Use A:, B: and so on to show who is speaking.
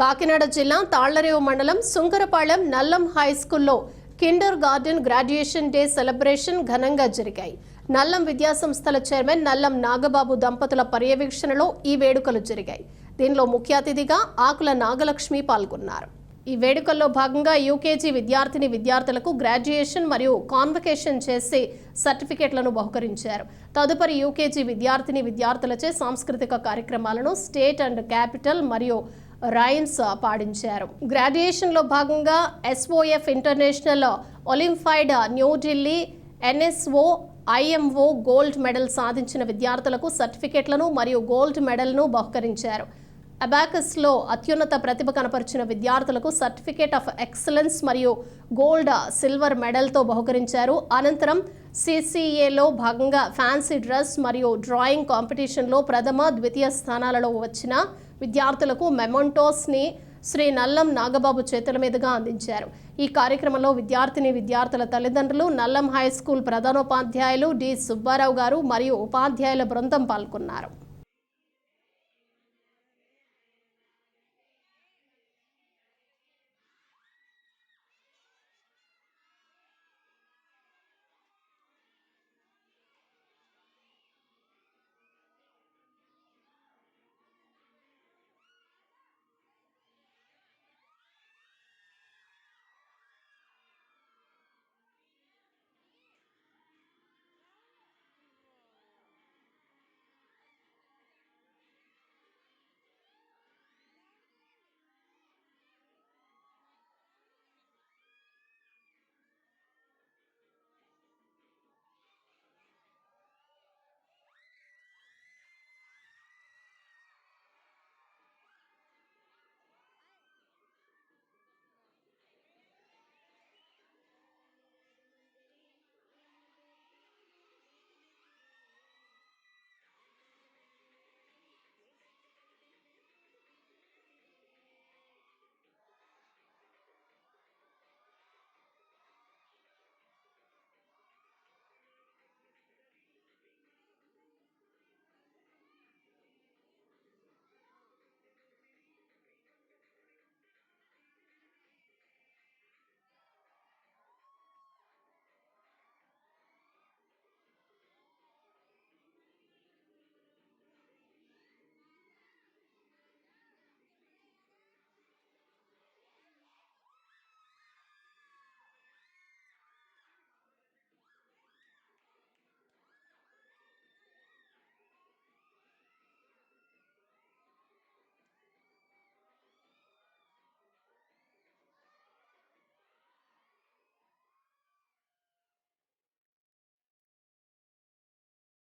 A: కాకినాడ జిల్లా తాళ్ళరేవు మండలం సుంకరపాళెం నల్లం హై స్కూల్లో kindergarten graduation day celebration ఘనంగా జరిగాయి. నల్లం విద్యాసంస్థల చైర్మన్ నల్లం నాగబాబు దంపతుల పర్యవేక్షణలో ఈ వేడుకలు జరిగాయి. దీనిలో ముఖ్య అతిథిగా ఆకుల నాగలక్ష్మి పాల్గొన్నారు. ఈ వేడుకల్లో భాగంగా యూకేజీ విద్యార్థిని విద్యార్థులకు గ్రాడ్యుయేషన్ మరియు కాన్వకేషన్ చేసి సర్టిఫికెట్లను బహుకరించారు. తదుపరి యూకేజీ విద్యార్థిని విద్యార్థులచే సాంస్కృతిక కార్యక్రమాలను స్టేట్ అండ్ క్యాపిటల్ మరియు రైమ్స్ పాడించారు. గ్రాడ్యుయేషన్లో భాగంగా SOF international olympiad New Delhi NSO IMO gold medal సాధించిన విద్యార్థులకు సర్టిఫికెట్లను మరియు గోల్డ్ మెడల్ను బహుకరించారు. అబాకస్లో అత్యున్నత ప్రతిభ కనపరిచిన విద్యార్థులకు సర్టిఫికేట్ ఆఫ్ ఎక్సలెన్స్ మరియు గోల్డ్ సిల్వర్ మెడల్తో బహుకరించారు. అనంతరం సిసిఏలో భాగంగా ఫ్యాన్సీ డ్రెస్ మరియు డ్రాయింగ్ కాంపిటీషన్లో ప్రథమ ద్వితీయ స్థానాలలో వచ్చిన విద్యార్థులకు మెమొంటోస్ని శ్రీ నల్లం నాగబాబు చేతుల మీదుగా అందించారు. ఈ కార్యక్రమంలో విద్యార్థిని విద్యార్థుల తల్లిదండ్రులు నల్లం హై స్కూల్ ప్రధానోపాధ్యాయులు డి సుబ్బారావు గారు మరియు ఉపాధ్యాయుల బృందం పాల్గొన్నారు.